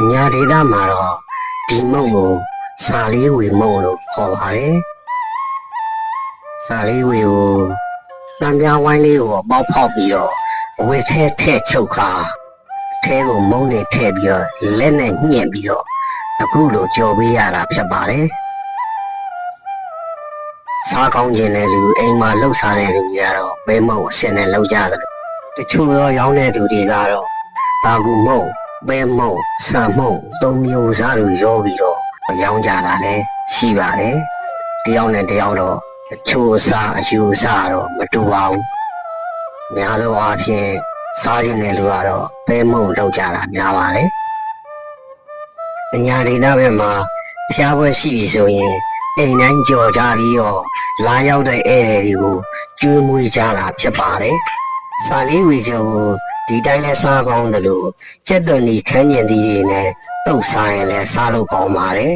အညာဒေသမှာတော့ဒီမုံကိုစာလေးဝေမုံလို့ခေါ်ပါတယ်စာလေးဝေကိုတံပြားဝိုင်းလေးကိုပေါက်ဖောက်ပြီးတော့အဝတ်ထဲထည့်ချုပ်ခါအထဲကိုမုံတွေထည့်ပြီးတော့လက်နဲ့ညှင့်ပြီးတော့အခုလိုကြော်ပေးရတာဖြစ်ပါတယ်စားကောင်းခြင်းတဲ့လူအိမ်မှာလှုပ်ရှားတဲ့လူတွေကတော့ဘဲမုံကိုဆင်နဲ့လှုပ်ကြတယ်တချို့ရောရောင်းတဲ့သူတွေကတော့တာကူမုံ ပဲမုံဆံမုံသုံးမျိုးစားလို့ရောပြီးတော့ရောင်းကြတာလည်းရှိပါတယ်တယောက်နဲ့တယောက်တော့အချိုးအစားအယူအစားတော့မတူပါဘူးများသောအားဖြင့်စားခြင်းတဲ့လူကတော့ပဲမုံလောက်ကြတာများပါတယ်အညာဒေသဘက်မှာဖျားပွဲရှိပြီဆိုရင်အိမ်တိုင်းကြော်ကြပြီးတော့လာရောက်တဲ့ဧည့်သည်တွေကိုကျွေးမွေးကြတာဖြစ်ပါတယ်စာလေးဝီချုပ်ကို ဒီတိုင်းလဲစားကောင်းတယ်လို့ကျက်သွန်ဒီခန်းကျင်သီးတွေနဲ့တုတ်စားရင်လည်းစားလို့ကောင်းပါတယ်